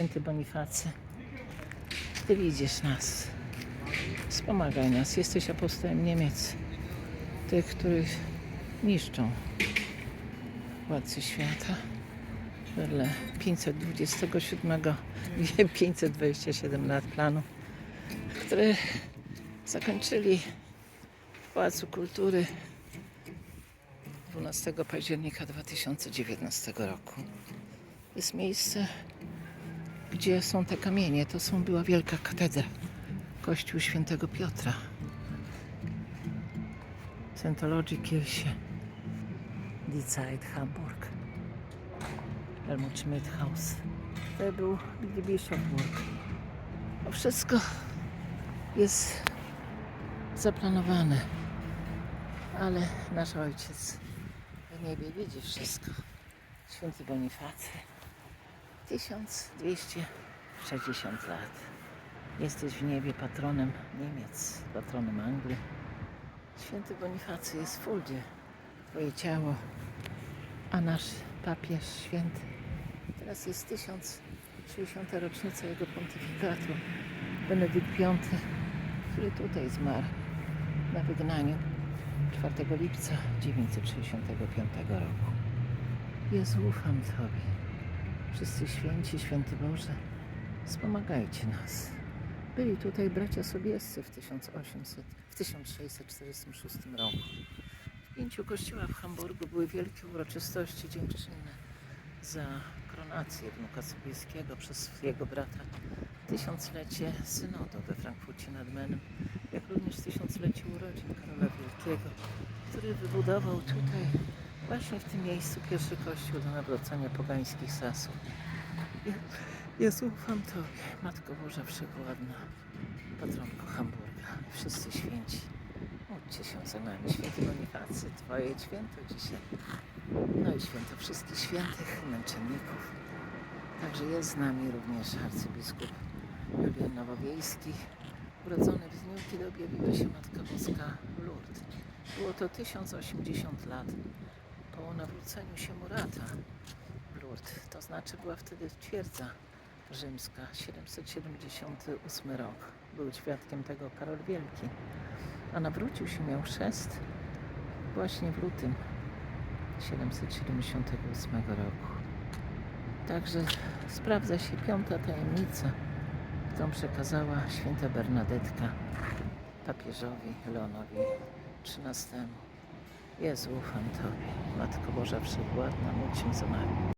Święty Bonifacy, Ty widzisz nas. Wspomagaj nas. Jesteś apostołem Niemiec. Tych, których niszczą władcy świata. Wedle 527, nie, 527 lat planu, który zakończyli w Pałacu Kultury 12 października 2019 roku. Jest miejsce, gdzie są te kamienie. To są, była wielka katedra. Kościół świętego Piotra. Scientology Kirche. Zeit Hamburg. Helmut Schmidt Haus. To był Billy Bischofburg. To wszystko jest zaplanowane. Ale nasz ojciec w niebie widzi wszystko. Święty Bonifacy. 1260 lat. Jesteś w niebie patronem Niemiec, patronem Anglii. Święty Bonifacy jest w Fuldzie, twoje ciało, a nasz papież święty. Teraz jest 1060. rocznica jego pontyfikatu. Benedykt V, który tutaj zmarł na wygnaniu 4 lipca 965 roku. Jezu, ufam Tobie. Wszyscy święci, święty Boże, wspomagajcie nas. Byli tutaj bracia sobiescy w 1800, w 1646 roku. W pięciu kościołach w Hamburgu były wielkie uroczystości dziękczynne za koronację wnuka Sobieskiego przez jego brata. Tysiąclecie synodu we Frankfurcie nad Menem, jak również tysiąclecie urodzin Karola Wielkiego, który wybudował tutaj Właśnie w tym miejscu pierwszy kościół do nawracania pogańskich sasów. Je- Jezu, ufam Tobie, Matko Boża Wszechwładna, patronko Hamburga, wszyscy święci. Módlcie się za nami, święty Bonifacy, Twoje święto dzisiaj. No i święto wszystkich świętych, męczenników. Także jest z nami również arcybiskup Julian Nowowiejski, urodzony w dniu, kiedy objawiła się Matka Boska Lourdes. Było to 1080 lat po nawróceniu się Murata Lourdes. To znaczy była wtedy twierdza rzymska, 778 rok. Był świadkiem tego Karol Wielki. A nawrócił się, miał chrzest właśnie w lutym 778 roku. Także sprawdza się piąta tajemnica, którą przekazała święta Bernadetka papieżowi Leonowi XIII. Jezu, ufam Tobie, Matko Boża Wszechwładna, módl się za nami.